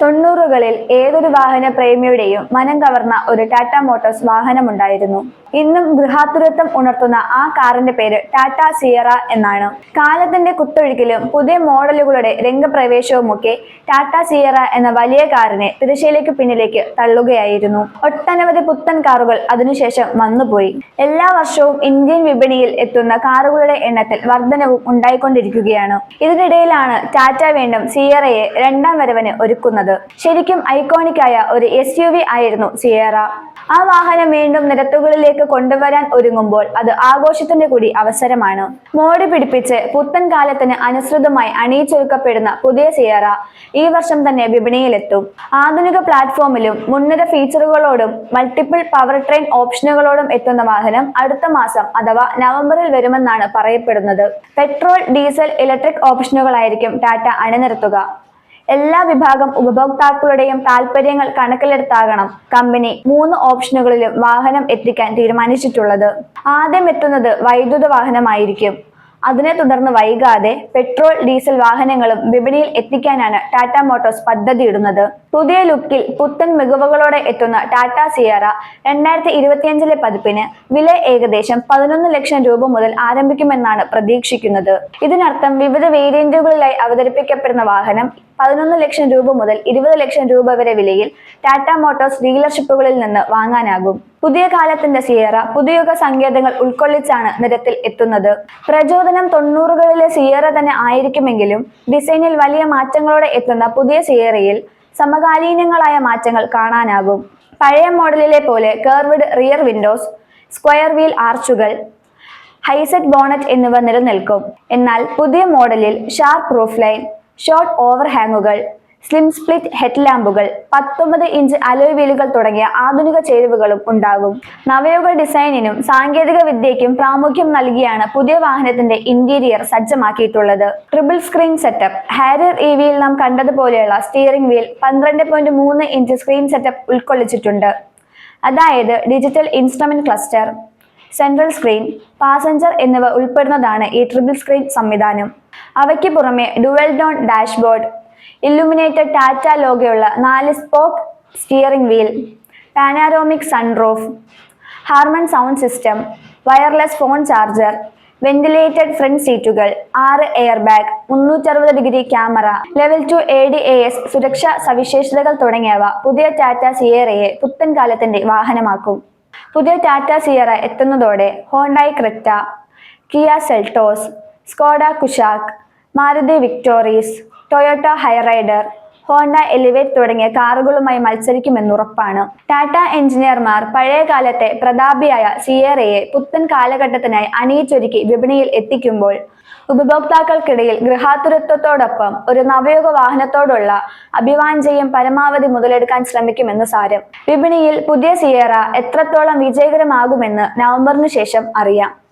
തൊണ്ണൂറുകളിൽ ഏതൊരു വാഹന പ്രേമിയുടെയും മനം കവർന്ന ഒരു ടാറ്റ മോട്ടോഴ്സ് വാഹനമുണ്ടായിരുന്നു. ഇന്നും ഗൃഹാതുരത്വം ഉണർത്തുന്ന ആ കാറിന്റെ പേര് ടാറ്റ സിയറ എന്നാണ്. കാലത്തിന്റെ കുത്തൊഴുക്കിലും പുതിയ മോഡലുകളുടെ രംഗപ്രവേശവുമൊക്കെ ടാറ്റ സിയറ എന്ന വലിയ കാറിനെ തിരശ്ശീലയ്ക്ക് പിന്നിലേക്ക് തള്ളുകയായിരുന്നു. ഒട്ടനവധി പുത്തൻ കാറുകൾ അതിനുശേഷം വന്നുപോയി. എല്ലാ വർഷവും ഇന്ത്യൻ വിപണിയിൽ എത്തുന്ന കാറുകളുടെ എണ്ണത്തിൽ വർധനവും ഉണ്ടായിക്കൊണ്ടിരിക്കുകയാണ്. ഇതിനിടയിലാണ് ടാറ്റ വീണ്ടും സിയറയെ രണ്ടാം വരവന് ഒരുക്കുന്നത്. ശരിക്കും ഐക്കോണിക് ആയ ഒരു എസ് ആയിരുന്നു സിയറ. ആ വാഹനം വീണ്ടും നിരത്തുകളിലേക്ക് കൊണ്ടുവരാൻ ഒരുങ്ങുമ്പോൾ അത് ആഘോഷത്തിന്റെ കൂടി അവസരമാണ്. മോടി പിടിപ്പിച്ച് പുത്തൻ കാലത്തിന് അനുസൃതമായി അണിയിച്ചൊരുക്കപ്പെടുന്ന പുതിയ സിയറ ഈ വർഷം തന്നെ വിപണിയിലെത്തും. ആധുനിക പ്ലാറ്റ്ഫോമിലും മുൻനിര ഫീച്ചറുകളോടും മൾട്ടിപ്പിൾ പവർ ട്രെയിൻ ഓപ്ഷനുകളോടും എത്തുന്ന വാഹനം അടുത്ത മാസം അഥവാ നവംബറിൽ വരുമെന്നാണ് പറയപ്പെടുന്നത്. പെട്രോൾ ഡീസൽ ഇലക്ട്രിക് ഓപ്ഷനുകളായിരിക്കും ടാറ്റ അണിനിരത്തുക. എല്ലാ വിഭാഗം ഉപഭോക്താക്കളുടെയും താല്പര്യങ്ങൾ കണക്കിലെടുത്താകണം കമ്പനി മൂന്ന് ഓപ്ഷനുകളിലും വാഹനം എത്തിക്കാൻ തീരുമാനിച്ചിട്ടുള്ളത്. ആദ്യം എത്തുന്നത് വൈദ്യുത വാഹനമായിരിക്കും. അതിനെ തുടർന്ന് വൈകാതെ പെട്രോൾ ഡീസൽ വാഹനങ്ങളും വിപണിയിൽ എത്തിക്കാനാണ് ടാറ്റ മോട്ടോഴ്സ് പദ്ധതിയിടുന്നത് പുതിയ ലുക്കിൽ പുത്തൻ മികവുകളോടെ എത്തുന്ന ടാറ്റ സിയറ രണ്ടായിരത്തി ഇരുപത്തിയഞ്ചിലെ പതിപ്പിന് വില ഏകദേശം പതിനൊന്ന് ലക്ഷം രൂപ മുതൽ ആരംഭിക്കുമെന്നാണ് പ്രതീക്ഷിക്കുന്നത്. ഇതിനർത്ഥം വിവിധ വേരിയന്റുകളിലായി അവതരിപ്പിക്കപ്പെടുന്ന വാഹനം പതിനൊന്ന് ലക്ഷം രൂപ മുതൽ ഇരുപത് ലക്ഷം രൂപ വരെ വിലയിൽ ടാറ്റ മോട്ടോഴ്സ് ഡീലർഷിപ്പുകളിൽ നിന്ന് വാങ്ങാനാകും. പുതിയ കാലത്തിന്റെ സിയറ പുതിയുഗ സങ്കേതങ്ങൾ ഉൾക്കൊള്ളിച്ചാണ് നിരത്തിൽ എത്തുന്നത്. പ്രചോദനം തൊണ്ണൂറുകളിലെ സിയറ തന്നെ ആയിരിക്കുമെങ്കിലും ഡിസൈനിൽ വലിയ മാറ്റങ്ങളോടെ എത്തുന്ന പുതിയ സിയറയിൽ സമകാലീനങ്ങളായ മാറ്റങ്ങൾ കാണാനാകും. പഴയ മോഡലിലെ പോലെ curved rear windows square wheel ആർച്ചുകൾ high set bonnet എന്നിവ നിലനിൽക്കും. എന്നാൽ പുതിയ മോഡലിൽ ഷാർപ്പ് റൂഫ് ലൈൻ ഷോർട്ട് ഓവർ ഹാങ്ങുകൾ സ്ലിം സ്പ്ലിറ്റ് ഹെഡ് ലാമ്പുകൾ പത്തൊമ്പത് ഇഞ്ച് അലോയ് വീലുകൾ തുടങ്ങിയ ആധുനിക ചേരുവകളും ഉണ്ടാകും. നവയുഗ ഡിസൈനിനും സാങ്കേതിക വിദ്യയ്ക്കും പ്രാമുഖ്യം നൽകിയാണ് പുതിയ വാഹനത്തിന്റെ interior സജ്ജമാക്കിയിട്ടുള്ളത്. Triple screen setup Harrier E വിയിൽ നാം കണ്ടതുപോലെയുള്ള സ്റ്റിയറിംഗ് വീൽ പന്ത്രണ്ട് പോയിന്റ് മൂന്ന് ഇഞ്ച് സ്ക്രീൻ സെറ്റപ്പ് ഉൾക്കൊള്ളിച്ചിട്ടുണ്ട്. അതായത് digital instrument cluster central screen passenger എന്നിവ ഉൾപ്പെടുന്നതാണ് ഈ ട്രിപ്പിൾ സ്ക്രീൻ സംവിധാനം. അവയ്ക്ക് പുറമെ dual tone dashboard illuminated Tata ലോഗയുള്ള നാല് spoke steering wheel panoramic sunroof Harman sound system wireless phone charger ventilated front സീറ്റുകൾ ആറ് air bag മുന്നൂറ്ററുപത് degree camera level two A D A S സുരക്ഷാ സവിശേഷതകൾ തുടങ്ങിയവ പുതിയ ടാറ്റ സിയേറയെ പുത്തൻ കാലത്തിന്റെ വാഹനമാക്കും. പുതിയ ടാറ്റ സിയറ എത്തുന്നതോടെ Hyundai Creta Kia Seltos Skoda Kushaq Maruti Victoris Toyota Hyryder Honda Elevate തുടങ്ങിയ കാറുകളുമായി മത്സരിക്കുമെന്നുറപ്പാണ് ടാറ്റ എഞ്ചിനീയർമാർ പഴയകാലത്തെ പ്രതാപിയായ സിയേറയെ പുത്തൻ കാലഘട്ടത്തിനായി അണിയിച്ചൊരുക്കി വിപണിയിൽ എത്തിക്കുമ്പോൾ ഉപഭോക്താക്കൾക്കിടയിൽ ഗൃഹാതുരത്വത്തോടൊപ്പം ഒരു നവയുഗ വാഹനത്തോടുള്ള അഭിവാഞ്ചയും പരമാവധി മുതലെടുക്കാൻ ശ്രമിക്കുമെന്ന് സാരം. വിപണിയിൽ പുതിയ സിയേറ എത്രത്തോളം വിജയകരമാകുമെന്ന് നവംബറിനു ശേഷം അറിയാം.